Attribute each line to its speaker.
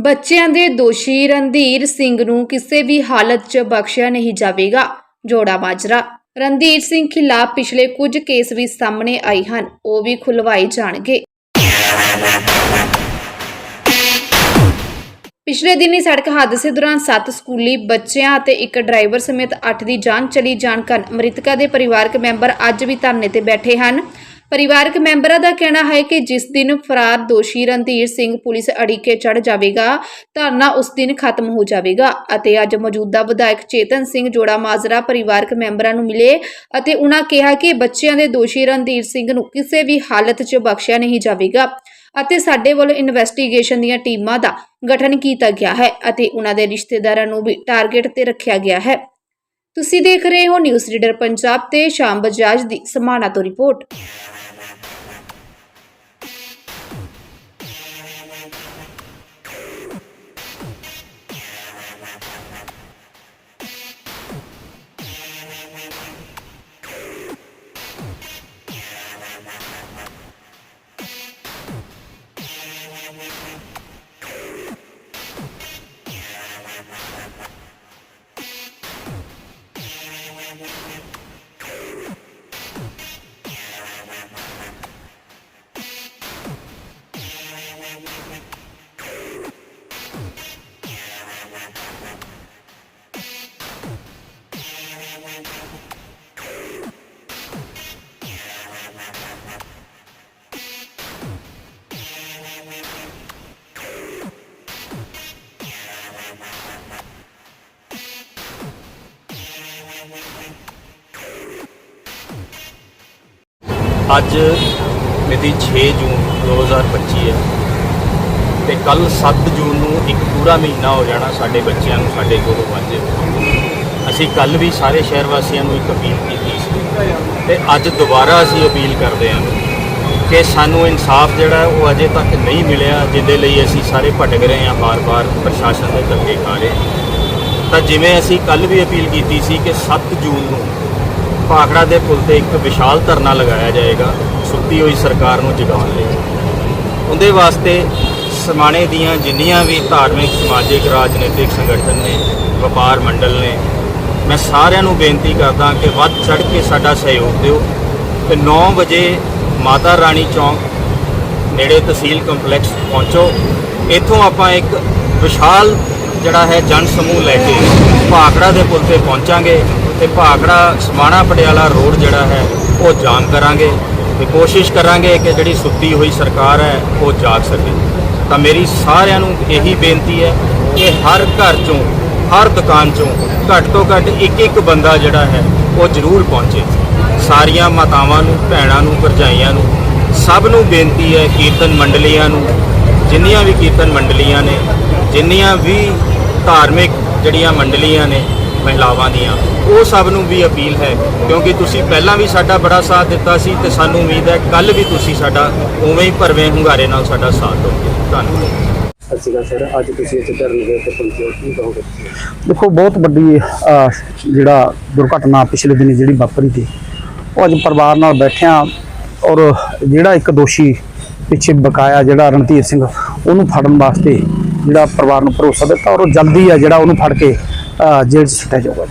Speaker 1: ਬੱਚਿਆਂ ਦੇ ਦੋਸ਼ੀ ਰਣਧੀਰ ਸਿੰਘ ਨੂੰ ਕਿਸੇ ਵੀ ਹਾਲਤ 'ਚ ਬਖਸ਼ਿਆ ਨਹੀਂ ਜਾਵੇਗਾ। ਜੋੜਾ ਮਾਜਰਾ ਰਣਧੀਰ ਸਿੰਘ ਖਿਲਾਫ ਪਿਛਲੇ ਕੁਝ ਕੇਸ ਵੀ ਸਾਹਮਣੇ ਆਏ ਹਨ। ਉਹ ਵੀ ਖੁਲਵਾਏ ਜਾਣਗੇ। ਪਿਛਲੇ ਦਿਨੀ ਸੜਕ ਹਾਦਸੇ ਦੌਰਾਨ 7 ਸਕੂਲੀ ਬੱਚਿਆਂ ਅਤੇ ਇੱਕ ਡਰਾਈਵਰ ਸਮੇਤ 8 ਦੀ ਜਾਨ ਚਲੀ ਜਾਣ ਕਾਰਨ ਮ੍ਰਿਤਕਾ ਦੇ ਪਰਿਵਾਰਕ ਮੈਂਬਰ ਅੱਜ ਵੀ ਧਰਨੇ ਤੇ ਬੈਠੇ ਹਨ। ਪਰਿਵਾਰਕ ਮੈਂਬਰਾਂ ਦਾ ਕਹਿਣਾ ਹੈ ਕਿ ਜਿਸ ਦਿਨ ਫਰਾਰ ਦੋਸ਼ੀ ਰਣਧੀਰ ਸਿੰਘ ਪੁਲਿਸ ਅੜਿੱਕੇ ਚੜ ਜਾਵੇਗਾ, ਧਰਨਾ ਉਸ ਦਿਨ ਖਤਮ ਹੋ ਜਾਵੇਗਾ ਅਤੇ ਅੱਜ ਮੌਜੂਦਾ ਵਿਧਾਇਕ ਚੇਤਨ ਸਿੰਘ ਜੋੜਾ ਮਾਜਰਾ ਪਰਿਵਾਰਕ ਮੈਂਬਰਾਂ ਨੂੰ ਮਿਲੇ ਅਤੇ ਉਹਨਾਂ ਕਿਹਾ ਕਿ ਬੱਚਿਆਂ ਦੇ ਦੋਸ਼ੀ ਰਣਧੀਰ ਸਿੰਘ ਨੂੰ ਕਿਸੇ ਵੀ ਹਾਲਤ 'ਚ ਬਖਸ਼ਿਆ ਨਹੀਂ ਜਾਵੇਗਾ ਅਤੇ ਸਾਡੇ ਵੱਲੋਂ ਇਨਵੈਸਟੀਗੇਸ਼ਨ ਦੀਆਂ ਟੀਮਾਂ ਦਾ ਗਠਨ ਕੀਤਾ ਗਿਆ ਹੈ ਅਤੇ ਉਹਨਾਂ ਦੇ ਰਿਸ਼ਤੇਦਾਰਾਂ ਨੂੰ ਵੀ ਟਾਰਗੇਟ ਤੇ ਰੱਖਿਆ ਗਿਆ ਹੈ। ਤੁਸੀਂ ਦੇਖ ਰਹੇ ਹੋ ਨਿਊਜ਼ ਰੀਡਰ ਪੰਜਾਬ ਤੇ ਸ਼ਾਮ ਬਜਾਜ ਦੀ ਸਮਾਣਾ ਤੋਂ ਰਿਪੋਰਟ।
Speaker 2: ਅੱਜ ਮਿਤੀ 6 ਜੂਨ 2025 ਹੈ ਤੇ ਕੱਲ 7 ਜੂਨ ਨੂੰ ਇੱਕ ਪੂਰਾ ਮਹੀਨਾ ਹੋ ਜਾਣਾ ਸਾਡੇ ਬੱਚਿਆਂ ਨੂੰ, ਸਾਡੇ ਕੋਲੋਂ ਵਾਂਝੇ ਅਸੀਂ ਕੱਲ ਵੀ ਸਾਰੇ ਸ਼ਹਿਰ ਵਾਸੀਆਂ ਨੂੰ ਇੱਕ ਅਪੀਲ ਕੀਤੀ ਸੀ ਤੇ ਅੱਜ ਦੁਬਾਰਾ ਅਸੀਂ ਅਪੀਲ ਕਰਦੇ ਹਾਂ ਕਿ ਸਾਨੂੰ ਇਨਸਾਫ ਜਿਹੜਾ ਉਹ ਅਜੇ ਤੱਕ ਨਹੀਂ ਮਿਲਿਆ, ਜਿਹਦੇ ਲਈ ਅਸੀਂ ਸਾਰੇ ਭਟਕ ਰਹੇ ਹਾਂ ਬਾਰ-ਬਾਰ ਪ੍ਰਸ਼ਾਸਨ ਦੇ ਧੱਕੇ ਖਾ ਰਹੇ ਤਾਂ ਜਿਵੇਂ ਅਸੀਂ ਕੱਲ ਵੀ ਅਪੀਲ ਕੀਤੀ ਸੀ ਕਿ 7 ਜੂਨ ਨੂੰ ਭਾਖੜਾ ਦੇ ਪੁਲ ਤੇ ਇੱਕ ਵਿਸ਼ਾਲ ਧਰਨਾ ਲਗਾਇਆ ਜਾਏਗਾ, ਸੁੱਤੀ ਹੋਈ ਸਰਕਾਰ ਨੂੰ ਜਗਾਉਣ ਲਈ। ਉਹਦੇ ਵਾਸਤੇ ਸਮਾਣੇ ਦੀਆਂ ਜਿੰਨੀਆਂ ਵੀ ਧਾਰਮਿਕ, ਸਮਾਜਿਕ, ਰਾਜਨੀਤਿਕ ਸੰਗਠਨ ਨੇ, ਵਪਾਰ ਮੰਡਲ ਨੇ, ਮੈਂ ਸਾਰਿਆਂ ਨੂੰ ਬੇਨਤੀ ਕਰਦਾ ਕਿ ਵੱਧ ਚੜ ਕੇ ਸਾਡਾ ਸਹਿਯੋਗ ਦਿਓ ਤੇ 9 ਵਜੇ ਮਾਤਾ ਰਾਣੀ ਚੌਂਕ ਨੇੜੇ ਤਹਿਸੀਲ ਕੰਪਲੈਕਸ ਪਹੁੰਚੋ। ਇੱਥੋਂ ਆਪਾਂ ਇੱਕ ਵਿਸ਼ਾਲ ਜਿਹੜਾ ਹੈ ਜਨ ਸਮੂਹ ਲੈ ਕੇ ਭਾਖੜਾ ਦੇ ਪੁਲ ਤੇ ਪਹੁੰਚਾਂਗੇ ਤੇ ਭਾਖੜਾ ਸਮਾਣਾ ਪਟਿਆਲਾ ਰੋਡ ਜਿਹੜਾ ਹੈ ਉਹ ਜਾਮ ਕਰਾਂਗੇ ਤੇ ਕੋਸ਼ਿਸ਼ ਕਰਾਂਗੇ ਕਿ ਜਿਹੜੀ ਸੁੱਤੀ ਹੋਈ ਸਰਕਾਰ ਹੈ ਉਹ ਜਾਗ ਸਕੇ। ਤਾਂ ਮੇਰੀ ਸਾਰਿਆਂ ਨੂੰ ਇਹੀ ਬੇਨਤੀ ਹੈ ਕਿ ਹਰ ਘਰ ਚੋਂ, ਹਰ ਦੁਕਾਨ ਚੋਂ ਘੱਟ ਤੋਂ ਘੱਟ ਇੱਕ ਇੱਕ ਬੰਦਾ ਜਿਹੜਾ ਹੈ ਉਹ ਜ਼ਰੂਰ ਪਹੁੰਚੇ। ਸਾਰੀਆਂ ਮਾਤਾਵਾਂ ਨੂੰ, ਭੈਣਾਂ ਨੂੰ, ਭਰਜਾਈਆਂ ਨੂੰ ਸਭ ਨੂੰ ਬੇਨਤੀ ਹੈ ਕੀਰਤਨ ਮੰਡਲੀਆਂ ਨੂੰ, ਜਿੰਨੀਆਂ ਵੀ ਕੀਰਤਨ ਮੰਡਲੀਆਂ ਨੇ ਜਿੰਨੀਆਂ ਵੀ ਧਾਰਮਿਕ ਜਿਹੜੀਆਂ ਮੰਡਲੀਆਂ ਨੇ ਮਹਿਲਾਵਾਂ ਦੀਆਂ ਉਹ ਸਭ ਨੂੰ ਵੀ ਅਪੀਲ ਹੈ ਕਿਉਂਕਿ ਤੁਸੀਂ ਪਹਿਲਾਂ ਵੀ ਸਾਡਾ ਬੜਾ ਸਾਥ ਦਿੱਤਾ ਸੀ ਤੇ ਸਾਨੂੰ ਉਮੀਦ ਹੈ ਕੱਲ ਵੀ ਤੁਸੀਂ ਸਾਡਾ ਉਵੇਂ ਹੀ ਭਰਵੇਂ ਹੁੰਗਾਰੇ ਨਾਲ ਸਾਡਾ ਸਾਥ ਦਿਓਗੇ ਧੰਨਵਾਦ
Speaker 3: ਸਤਿ ਸ਼੍ਰੀ ਅਕਾਲ ਸਰ ਅੱਜ ਤੁਸੀਂ ਇੱਥੇ ਧਰਨੇ ਦੇ ਉੱਤੇ ਪਹੁੰਚੇ ਹੋ ਕੀ ਕਹੋਗੇ?
Speaker 4: ਦੇਖੋ ਬਹੁਤ ਵੱਡੀ ਅਹ, ਜਿਹੜਾ ਦੁਰਘਟਨਾ ਪਿਛਲੇ ਦਿਨੀ ਜਿਹੜੀ ਵਾਪਰੀ ਸੀ ਉਹ ਅੱਜ ਪਰਿਵਾਰ ਨਾਲ ਬੈਠਿਆਂ ਔਰ ਜਿਹੜਾ ਇੱਕ ਦੋਸ਼ੀ ਪਿੱਛੇ ਬਕਾਇਆ ਜਿਹੜਾ ਰਣਧੀਰ ਸਿੰਘ ਉਹਨੂੰ ਫੜਨ ਵਾਸਤੇ ਜਿਹੜਾ ਪਰਿਵਾਰ ਨੂੰ ਭਰੋਸਾ ਦਿੱਤਾ ਔਰ ਉਹ ਜਲਦੀ ਆ ਜਿਹੜਾ ਉਹਨੂੰ ਫੜ ਕੇ ਜੇਲ੍ਹ 'ਚ ਸੁੱਟਿਆ ਜਾਊਗਾ।